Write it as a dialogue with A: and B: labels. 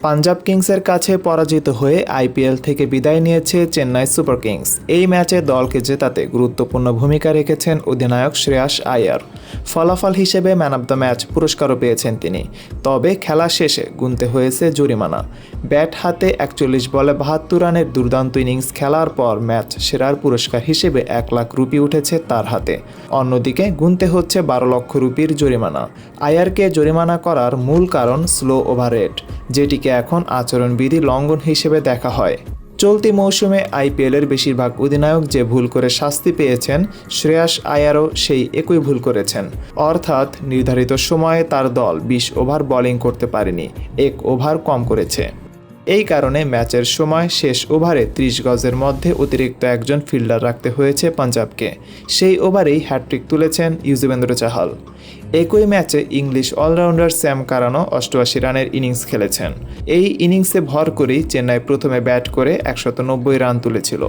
A: পাঞ্জাব কিংসের কাছে পরাজিত হয়ে আইপিএল থেকে বিদায় নিয়েছে চেন্নাই সুপার কিংস। এই ম্যাচে দলকে জেতাতে গুরুত্বপূর্ণ ভূমিকা রেখেছেন অধিনায়ক শ্রেয়াস আয়ার। ফলাফল হিসেবে ম্যান অব দ্য ম্যাচ পুরস্কারও পেয়েছেন তিনি। তবে খেলা শেষে গুনতে হয়েছে জরিমানা। ব্যাট হাতে একচল্লিশ বলে বাহাত্তর রানের দুর্দান্ত ইনিংস খেলার পর ম্যাচ সেরার পুরস্কার হিসেবে এক লাখ রুপি উঠেছে তার হাতে। অন্যদিকে গুনতে হচ্ছে বারো লক্ষ রুপির জরিমানা। আয়ারকে জরিমানা করার মূল কারণ স্লো ওভার রেট, যেটিকে এখন আচরণবিধি লঙ্ঘন হিসেবে দেখা হয়। চলতি মৌসুমে আইপিএলের বেশিরভাগ অধিনায়ক যে ভুল করে শাস্তি পেয়েছেন, শ্রেয়াস আয়ারও সেই একই ভুল করেছেন। অর্থাৎ নির্ধারিত সময়ে তার দল বিশ ওভার বোলিং করতে পারেনি, এক ওভার কম করেছে। এই কারণে ম্যাচের সময় শেষ ওভারে ত্রিশ গজের মধ্যে অতিরিক্ত একজন ফিল্ডার রাখতে হয়েছে পাঞ্জাবকে। সেই ওভারেই হ্যাট্রিক তুলেছেন ইউজবেন্দ্র চাহাল। একই ম্যাচে ইংলিশ অলরাউন্ডার স্যাম কারানো অষ্টআশি রানের ইনিংস খেলেছেন। এই ইনিংসে ভর করেই চেন্নাই প্রথমে ব্যাট করে একশত রান তুলেছিল।